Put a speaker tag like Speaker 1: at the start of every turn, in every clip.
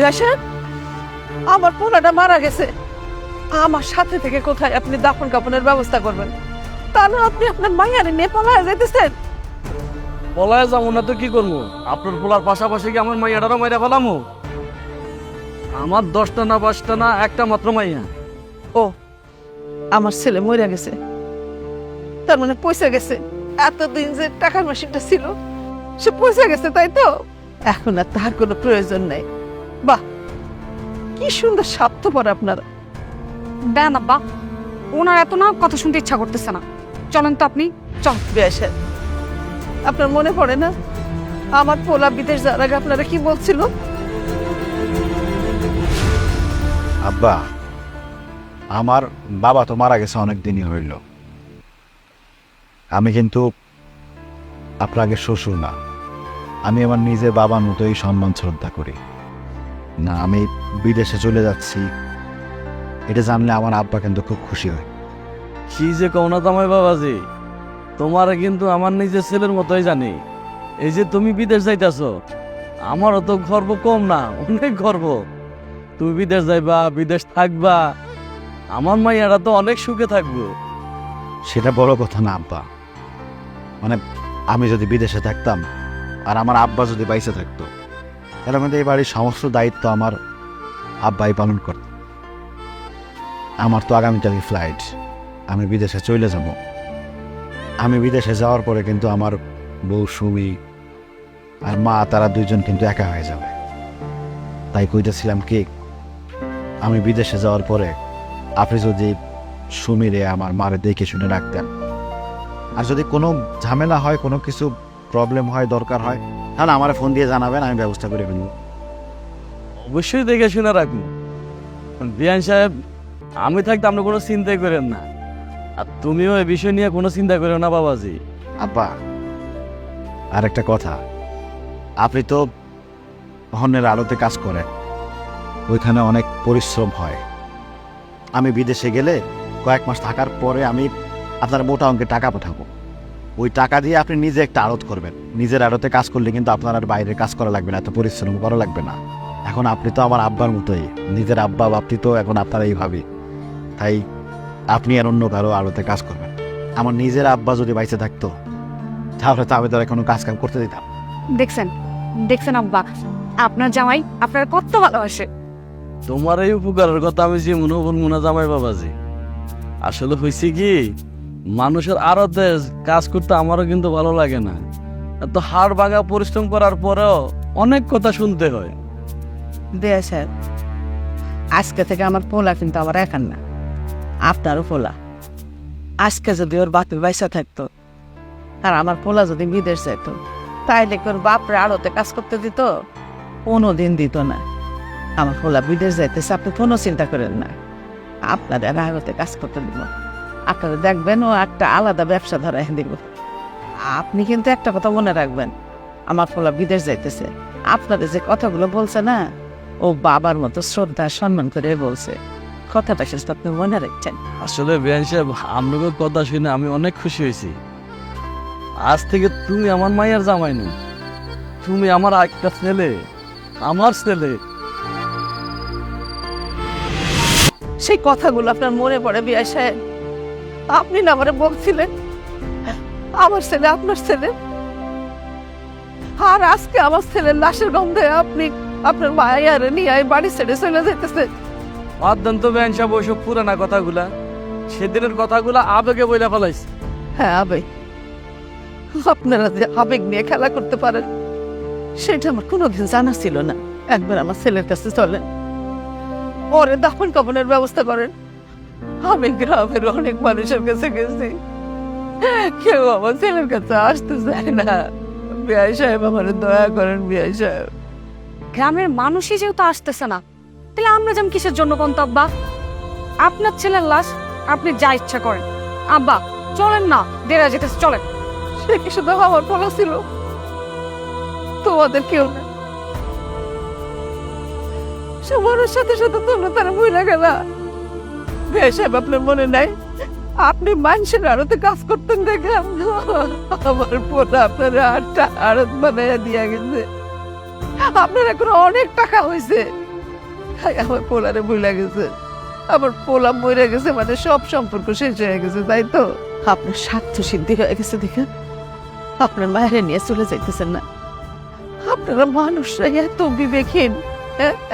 Speaker 1: বিয়াসেন আমার পোলাটা মারা গেছে। আমার সাথে থেকে কোথায় আপনি দাফন কাপনের ব্যবস্থা করবেন? তা না আপনি আপনার মাইয়ারে নিয়ে পালায় যেতেছেন
Speaker 2: পলায় যাব না তো কি করব? আপনার পোলার পাশাপাশি কি আমার মাইয়াটারও মাইরা ফেলামো? আমার দশটা না পাঁচটা না একটা মাত্র মাইয়া।
Speaker 1: ও আমার ছেলে মরে গেছে। তার মানে পয়সা গেছে। এতদিন যে টাকার মেশিনটা ছিল সে পয়সা গেছে তাই তো? এখন আর তার কোনো প্রয়োজন নেই। বাহ কি সুন্দর স্বার্থপর আপনারা।
Speaker 3: দেন আব্বা ওনার এত না কথা শুনতে ইচ্ছা করতেছে না। চলেন তো আপনি চল।
Speaker 1: বেশের আপনার মনে পড়ে না? আমার পোলা বিদেশ যাওয়ার আগে আপনারা কি বলছিল?
Speaker 4: আব্বা আমার বাবা তো মারা গেছে অনেক দিনই হইল। আমি কিন্তু আপনাকে শ্বশুর না। আমি আমার নিজের বাবার মতোই সম্মান শ্রদ্ধা করি। না আমি বিদেশে চলে যাচ্ছি। এটা জানলে আমার আব্বা কিন্তু খুব খুশি হয়।
Speaker 2: কি যে কওনা জামাই বাবাজি তোমার কিন্তু আমার নিজের ছেলের মতোই জানি। এই যে তুমি বিদেশ যাইতাছ আমারও তো গর্ব কম না অনেক গর্ব। তুমি বিদেশ যাইবা বিদেশ থাকবা আমার মাইয়ারা তো অনেক সুখে থাকব।
Speaker 4: সেটা বড় কথা না আব্বা। মানে আমি যদি বিদেশে থাকতাম আর আমার আব্বা যদি বাইসে থাকতো তাহলে এই বাড়ির সমস্ত দায়িত্ব আমার আব্বাই পালন করত। আমার তো আগামীকালই ফ্লাইট আমি বিদেশে চলে যাব। আমি বিদেশে যাওয়ার পরে কিন্তু আমার বউ, সুমি আর মা, তারা দুইজন কিন্তু একা হয়ে যাবে। তাই কইতেছিলাম কি, আমি বিদেশে যাওয়ার পরে আপনি যদি সুমিরে আমার মারে দেখে শুনে রাখতেন। আর যদি কোনো ঝামেলা হয়, কোনো কিছু প্রবলেম হয়, দরকার হয় তাহলে আমার ফোন দিয়ে জানাবেন আমি ব্যবস্থা করে ফেলব।
Speaker 2: অবশ্যই দেখে শুনে রাখব। বিয়ান সাহেব আমি থাকতে আপনি কোনো চিন্তাই করেন না। আর তুমিও এই বিষয় নিয়ে কোনো চিন্তা করো না বাবাজি।
Speaker 4: আব্বা আর একটা কথা। আপনি তো অন্যের আলোতে কাজ করেন। ওইখানে অনেক পরিশ্রম হয়। আমি বিদেশে গেলে কয়েক মাস থাকার পরে আমি আপনার মোটা অঙ্কে টাকা পাঠাবো। ওই টাকা দিয়ে আপনি নিজে একটা আড়ত করবেন। নিজের আড়তে কাজ করলে কিন্তু আপনার আর বাইরে কাজ করা লাগবে না এত পরিশ্রম করা লাগবে না। এখন আপনি তো আমার আব্বার মতোই নিজের আব্বা বাপটি তো এখন আপনার এইভাবে তাই আপনি আর অন্য কারও আড়তে কাজ করবেন। আমার নিজের আব্বা যদি বাইসে থাকতো তাহলে তো আমি তো আর কোনো কাজ কাম করতে দিতাম।
Speaker 3: দেখছেন দেখছেন আব্বা আপনার জামাই আপনার কত ভালোবাসে।
Speaker 2: তোমার এই উপকারের কথা আমি যে মনে বলব না জামাই বাবাজি। আসলে হয়েছে কি মানুষের আরতে কাজ করতে আমারও কিন্তু ভালো লাগে না। তো হাড় ভাঙা পরিশ্রম করার পরেও অনেক কথা শুনতে হয়।
Speaker 1: স্যার, আজকে থেকে আমার পোলা কিন্তু আমার একার না, আপনারও পোলা। আজকে যদি ওর বাপে বাইসা থাকতো, আর আমার পোলা যদি বিদেশ যেত তাইলে কি ওর বাপরে আড়তে কাজ করতে দিত? কোনো দিন দিত না। আমার পোলা বিদেশ যাইতেছে, আপনি কোনো চিন্তা করেন না। আপনাদের আড়তে কাজ করতে দিব। আপনারা দেখবেন ও একটা আলাদা ব্যবসা ধরাই দিব। আপনি কিন্তু একটা কথা মনে রাখবেন আমার ফলা বিদেশ যাইতেছে। আপনাদের যে কথাগুলো বলছে না ও বাবার মতো শ্রদ্ধা সম্মান করে বলছে। কথাটা শেষ আপনি মনে রাখছেন?
Speaker 2: আসলে বিয়ান সাহেব আপনাদের কথা শুনে আমি অনেক খুশি হয়েছি। আজ থেকে তুমি আমার মায়ের জামাই না তুমি আমার একটা ছেলে আমার ছেলে।
Speaker 1: সেই কথাগুলো আপনার মনে পড়ে বিয়া সাহেব? আপনি না আমারে বলছিলেন আমার ছেলে আপনার ছেলে। আর আজকে আমার ছেলের লাশের গন্ধে আপনি আপনার মায়ের নিয়ে বাড়ি ছেড়ে চলে যেতেছে
Speaker 2: অদ্যান তো বিয়ান সাহেব পুরানা কথাগুলা সেদিনের কথাগুলা আবেগে বইলা ফেলাইছে।
Speaker 1: হ্যাঁ আবেগ। আপনারা যে আবেগ নিয়ে খেলা করতে পারেন সেটা আমার কোনোদিন জানা ছিল না। একবার আমার ছেলের কাছে চলেন। ওরে দাফন কাপনের ব্যবস্থা করেন। আমি গ্রামের অনেক মানুষের কাছে গেছি। কেউ আমার ছেলের কাছে আসতে চায় না। বিআই সাহেব আমার দয়া করেন বিআই সাহেব।
Speaker 3: গ্রামের মানুষই যেহেতু আসতেছে না তাহলে আমরা যেমন কিসের জন্য আব্বা? আপনার ছেলের লাশ আপনি যা ইচ্ছা করেন। আব্বা চলেন না দেরা যেতেছে চলেন।
Speaker 1: সে কি শুধু আমার বলা ছিল? তোমাদের কেউ না। সে মরার সাথে সাথে তোমরা তারা মহিলা গেল। সাহেব আপনার মনে নাই? আপনি মানুষের আড়তে কাজ করতেন দেখলাম। আমার পোলা আপনার আটটা আড়ত বানাইয়া দিয়া গেছে। আপনার এখন অনেক টাকা হয়েছে হায়, আমার পোলারে ভুলে গেছে। আমার পোলা মরে গেছে মানে সব সম্পর্ক শেষ হয়ে গেছে তাই তো? আপনার স্বার্থ সিদ্ধি হয়ে গেছে দেখে। আপনার মায়ের নিয়ে চলে যাইতেছেন না। আপনারা মানুষরা এত বিবেকহীন?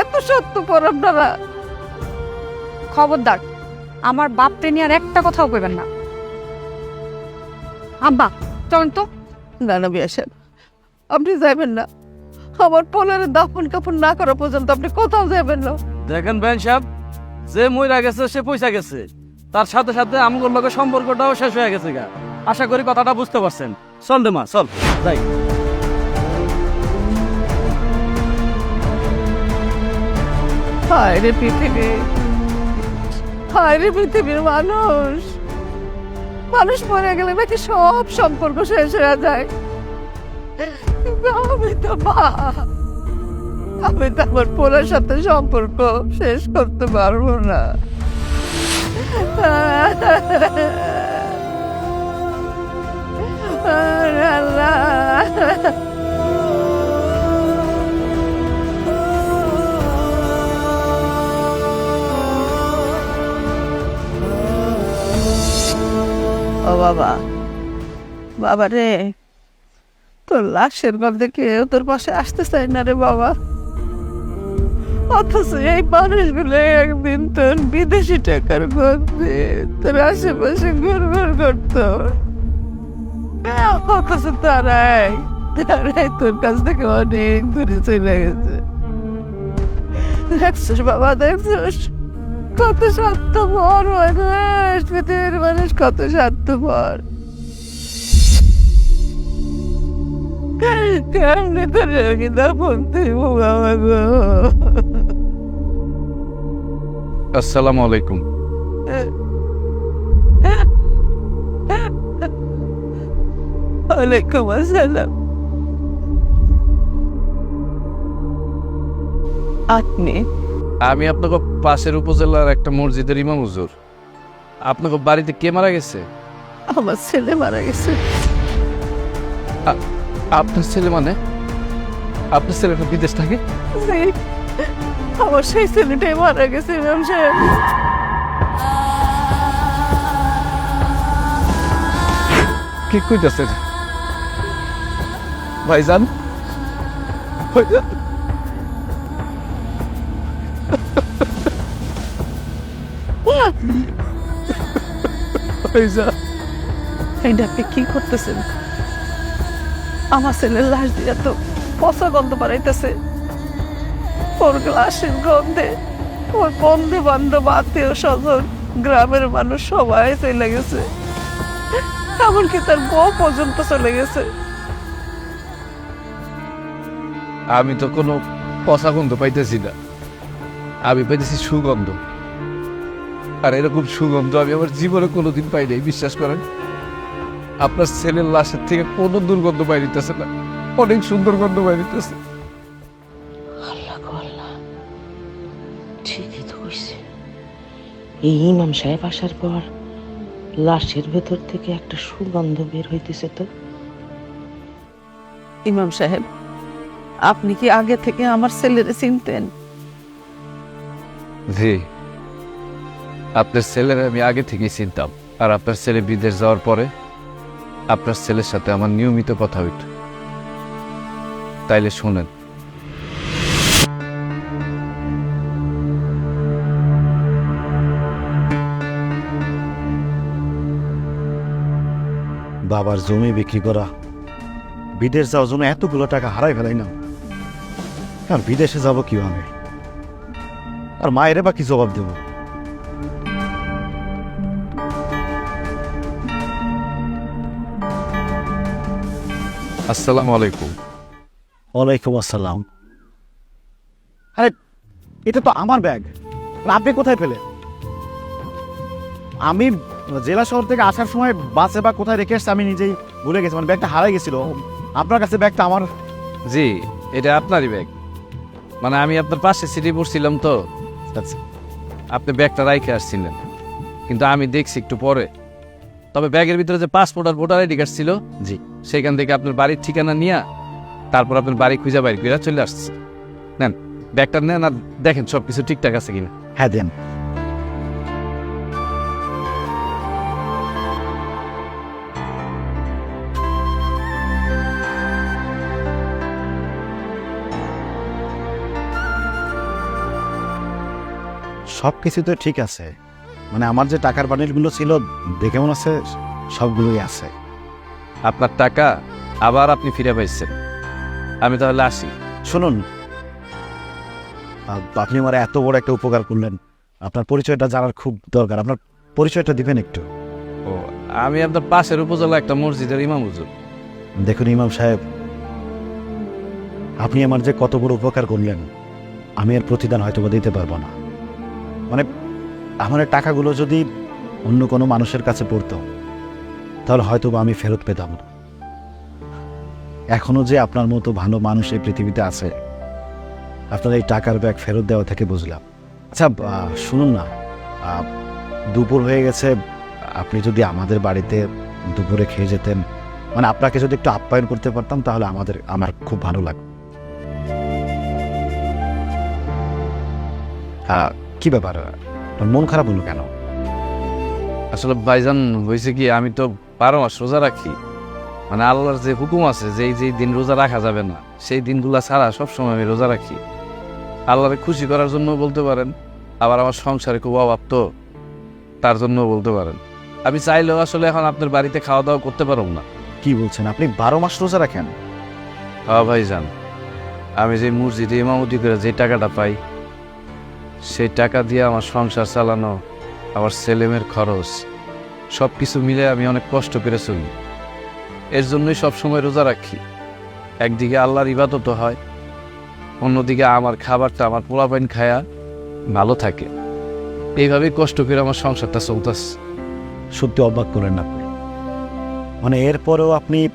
Speaker 1: এত সত্যপর আপনারা।
Speaker 3: খবরদার আমার বাপরে নিয়ে আর একটা কথাও কইবেন না। আব্বা চলেন তো।
Speaker 1: না না বিয়া আপনি যাবেন না। আমার পোলারে দাফন কাফন না করা পর্যন্ত আপনি কোথাও যাবেন না।
Speaker 2: দেখেন বেন সাহেব যে মইরা গেছে সে পয়সা গেছে। তার সাথে সাথে আমগুলোর লগে সম্পর্কটাও শেষ হয়ে গেছে গা। আশা করি কথাটা বুঝতে পারছেন। চল রে মা চল যাই।
Speaker 1: হায় রে পৃথিবী। হায় পৃথিবীর মানুষ? মানুষ মরে গেলে নাকি সব সম্পর্ক শেষ হয়ে যায়। আমি তো মা। আমি তো আমার পোলার সাথে সম্পর্ক শেষ করতে পারব না। আল্লাহ। ও বাবা। বাবা রে, তোর লাশের গন্ধে কেউ তোর পাশে আসতে চায় না রে বাবা। অথচ এই মানুষগুলো একদিন তোর বিদেশি টাকার গন্ধে তোর আশেপাশে ঘুর ঘুর করতো। অথচ তারাই তারাই তোর কাছ থেকে অনেক দূরে চলে গেছে। দেখছিস বাবা, দেখছিস? কত স্বার্থপর মানুষ পৃথিবীর মানুষ কত স্বার্থপর। কেমনি তোর রোগীটা বলতে বাবা
Speaker 5: আসসালামু আলাইকুম।
Speaker 1: ওয়ালাইকুম আসসালাম। আপনি
Speaker 5: আমি আপনাকে পাশের উপজেলার একটা মসজিদের ইমাম হুজুর। আপনাকে বাড়িতে কে মারা গেছে?
Speaker 1: আমার ছেলে মারা গেছে।
Speaker 5: আপনার ছেলে মানে? আপনার ছেলেটা বিদেশ থাকে?
Speaker 1: আমার সেই ছেলেটাই মারা গেছে ইমাম সাহেব।
Speaker 5: কি কইতেছেন? ভাইজান ভাইজান? ভাইজান
Speaker 1: এইটা আপনি কি করতেছেন? আমার ছেলের লাশ দিয়ে তো পচা গন্ধ বাড়াইতেছে। ওর লাশের গন্ধে ওর বন্ধু বান্ধব আত্মীয় স্বজন গ্রামের মানুষ সবাই চলে গেছে। এমনকি তার বউ পর্যন্ত চলে গেছে।
Speaker 5: আমি তো কোনো পচা গন্ধ পাইতেছি না। আমি পাইতেছি সুগন্ধ। আর এরকম সুগন্ধ আমি আমার জীবনে কোনোদিন পাই নাই বিশ্বাস করেন। আপনার ছেলের লাশের থেকে কোনো দুর্গন্ধ বাইরিতেছে না অনেক সুন্দর গন্ধ বাইরিতেছে
Speaker 6: আল্লাহ গো আল্লাহ ঠিকই তো কইছে এই ইমাম সাহেব আসার পর লাশের ভেতর থেকে একটা সুগন্ধ বের হইতেছে তো।
Speaker 1: ইমাম সাহেব আপনি কি আগে থেকে আমার ছেলেরে চিনতেন?
Speaker 5: জি। আপনার ছেলের আমি আগে থেকেই চিনতাম। আর আপনার ছেলে বিদেশ যাওয়ার পরে আপনার ছেলের সাথে আমার নিয়মিত কথা হইত। তাইলে শোনেন।
Speaker 4: বাবার জমি বিক্রি করা, বিদেশ যাওয়ার জন্য এতগুলো টাকা হারাই ফেলাই না। আর বিদেশে যাব কীভাবে? আর মায়েরে বা কি জবাব দেব?
Speaker 5: আসসালামু আলাইকুম।
Speaker 4: ওয়ালাইকুম আসসালাম। আরে এটা তো আমার ব্যাগ। আপনি কোথায় পেলেন? আমি জেলা শহর থেকে আসার সময় বাসে বা কোথায় রেখে এসছি আমি নিজেই ভুলে গেছি। মানে ব্যাগটা হারাই গেছিল। আপনার কাছে ব্যাগটা আমার।
Speaker 5: জি এটা আপনারই ব্যাগ। মানে আমি আপনার পাশে সিটি পড়ছিলাম তো।
Speaker 4: আচ্ছা
Speaker 5: আপনি ব্যাগটা রাইখে আসছিলেন। কিন্তু আমি দেখছি একটু পরে। তবে ব্যাগের ভিতরে যে পাসপোর্ট আর ভোটার আইডি কার্ড ছিল
Speaker 4: জি।
Speaker 5: সেখান থেকে আপনার বাড়ির ঠিকানা নিয়ে তারপর আপনার বাড়ি খুঁজে বাইরে করে চলে আসছে। নেন ব্যাগটা নেন আর দেখেন সব কিছু ঠিকঠাক আছে কিনা।
Speaker 4: হ্যাঁ দেন। সব কিছু তো ঠিক আছে। মানে আমার যে টাকার বান্ডিলগুলো ছিল দেখে মনে আছে সবগুলোই আছে।
Speaker 5: আপনার টাকা আবার আপনি ফিরে পাইছেন। আমি তাহলে আসি।
Speaker 4: শুনুন আপনি আমার এত বড় একটা উপকার করলেন। আপনার পরিচয়টা জানার খুব দরকার। আপনার পরিচয়টা দিবেন একটু।
Speaker 5: ও আমি আপনার পাশের উপজেলা একটা মসজিদের ইমাম হুজুর।
Speaker 4: দেখুন ইমাম সাহেব আপনি আমার যে কত বড় উপকার করলেন আমি এর প্রতিদান হয়তো বা দিতে পারব না। মানে আমার টাকাগুলো যদি অন্য কোনো মানুষের কাছে পড়তো, তাহলে হয়তো বা আমি ফেরত পেতাম। না এখনও যে আপনার মতো ভালো মানুষ এই পৃথিবীতে আছে, আপনার এই টাকার ব্যাগ ফেরত দেওয়া থেকে বুঝলাম। আচ্ছা শুনুন না দুপুর হয়ে গেছে, আপনি যদি আমাদের বাড়িতে দুপুরে খেয়ে যেতেন মানে আপনাকে যদি একটু আপ্যায়ন করতে পারতাম, তাহলে আমাদের, আমার খুব ভালো লাগবে কি ব্যাপার? মন খারাপ হলো কেন?
Speaker 5: আসলে ভাইজান হয়েছে কি আমি তো বারো মাস রোজা রাখি। মানে আল্লাহর যে হুকুম আছে যে যেই দিন রোজা রাখা যাবে না সেই দিনগুলা ছাড়া সবসময় আমি রোজা রাখি। আল্লাহরে খুশি করার জন্য বলতে পারেন আবার আমার সংসারে খুব অভাব তো তার জন্য বলতে পারেন। আমি চাইলেও আসলে এখন আপনার বাড়িতে খাওয়া দাওয়া করতে পারব না।
Speaker 4: কি বলছেন? আপনি বারো মাস রোজা রাখেন?
Speaker 5: হ্যাঁ ভাইজান আমি যে মসজিদে ইমামতি করে যে টাকাটা পাই সেই টাকা দিয়ে আমার সংসার চালানো, আমার ছেলেমের খরচ সব কিছু মিলে আমি অনেক কষ্ট করে চলি। এর জন্যই সবসময় রোজা রাখি। একদিকে আল্লাহর ইবাদত হয়, অন্যদিকে আমার খাবারটা আমার পোলাপাইন খায়া ভালো থাকে। এইভাবেই কষ্ট করে আমার সংসারটা চলতেছে।
Speaker 4: সত্যি অবাক করেন আপনি। মানে এরপরেও আপনি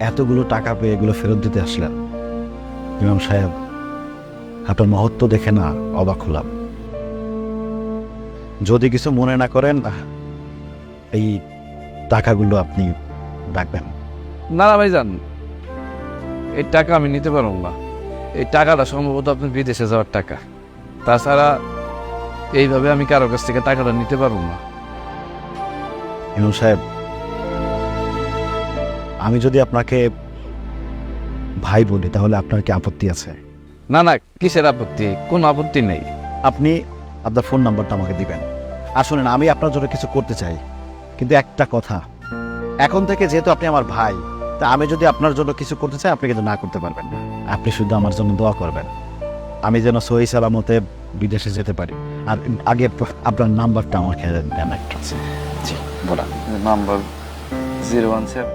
Speaker 4: এতগুলো টাকা পেয়ে এগুলো ফেরত দিতে আসলেন। ইমাম সাহেব আপনার মহত্ব দেখে না অবাক হলাম। যদি কিছু মনে না করেন এই টাকাগুলো আপনি রাখবেন।
Speaker 5: না না ভাইজান এই টাকা আমি নিতে পারব না। এই টাকাটা সম্ভবত আপনার বিদেশে যাওয়ার টাকা। তাছাড়া এইভাবে আমি কারও কাছ থেকে টাকাটা নিতে পারব না।
Speaker 4: ইমাম সাহেব আমি যদি আপনাকে ভাই বলি তাহলে আপনার কি আপত্তি আছে?
Speaker 5: না না কিসের আপত্তি? কোনো আপত্তি নেই।
Speaker 4: আপনি আপনার ফোন নাম্বারটা আমাকে দিবেন। আর শুনেন আমি আপনার জন্য কিছু করতে চাই। কিন্তু একটা কথা এখন থেকে যেহেতু আপনি আমার ভাই তা আমি যদি আপনার জন্য কিছু করতে চাই আপনি কিন্তু না করতে পারবেন না। আপনি শুধু আমার জন্য দোয়া করবেন। আমি যেন সহি সালামতে বিদেশে যেতে পারি। আর আগে আপনার নাম্বারটা আমার খেয়ে দেন একটা। জি বলা
Speaker 5: নাম্বার জিরো ওয়ান সেভেন।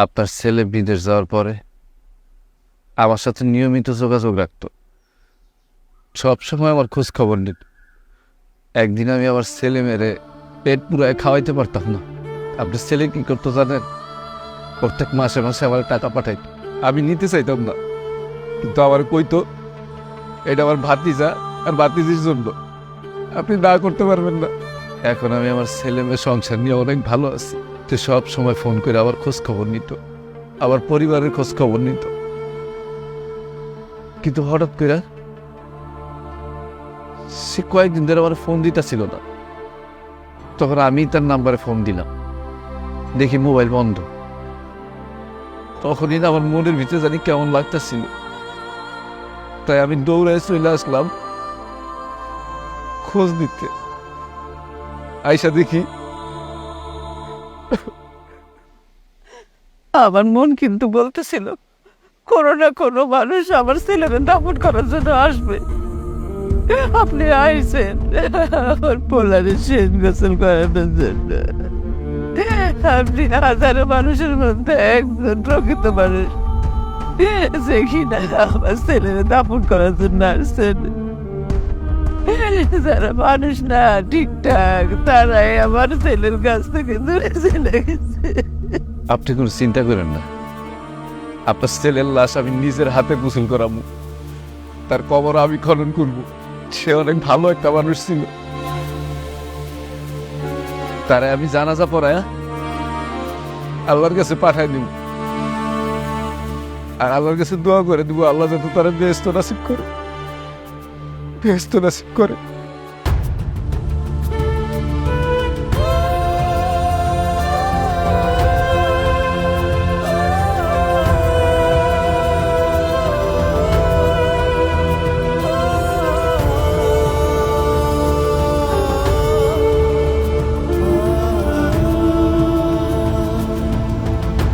Speaker 5: আপনার ছেলে বিদেশ যাওয়ার পরে আমার সাথে নিয়মিত যোগাযোগ রাখতো। সবসময় আমার খোঁজ খবর নিত। একদিন আমি আমার ছেলে মেরে পেট পুরায় খাওয়াইতে পারতাম না। আপনার ছেলে কি করতো জানেন? প্রত্যেক মাসে মাসে আমার টাকা পাঠাইতো। আমি নিতে চাইতাম না। কিন্তু আমার কইতো, এটা আমার ভাতিজা আর ভাতিজির জন্য। আপনি না করতে পারবেন না। এখন আমি আমার ছেলে মেয়ে সংসার নিয়ে অনেক ভালো আছি। তো সব সময় ফোন করে আবার খোঁজ খবর নিত। আবার পরিবারের খোঁজ খবর নিত। কিন্তু হঠাৎ করে সে কয়েকদিন ধরে আমার ফোন দিতেছিল না। তখন আমি তার নাম্বারে ফোন দিলাম। দেখি মোবাইল বন্ধ। তখনই না আমার মনের ভিতরে জানি কেমন লাগতেছিল। তাই আমি দৌড়ায় চলে আসলাম খোঁজ নিতে। আইসা দেখি
Speaker 1: আমার মন কিন্তু বলতেছিল, কোনো না কোনো মানুষ আমার ছেলেকে দাপন করার জন্য আসবে। আপনি আইসেন আমার পোলারে শেষ গোসল করানোর জন্য। আপনি হাজারো মানুষের মধ্যে একজন প্রকৃত মানুষ। যে কিনা আমার ছেলেকে দাপন করার জন্য আসছেন। যারা মানুষ না, ঠিকঠাক, তারাই আমার ছেলের কাছ থেকে দূরে চলে গেছে।
Speaker 5: আপনি কোনো চিন্তা করেন না। আপনার ছেলের লাশ আমি নিজের হাতে গোসল করাবো। তার কবর আমি খনন করব। সে অনেক ভালো একটা মানুষ ছিল। তারে আমি জানাজা পড়ায় আল্লাহর কাছে পাঠাই দিব। আর আল্লাহর কাছে দোয়া করে দিব, আল্লাহ যাতে তারা ব্যস্ত নাসিব করে। ব্যস্ত নাসিব করে।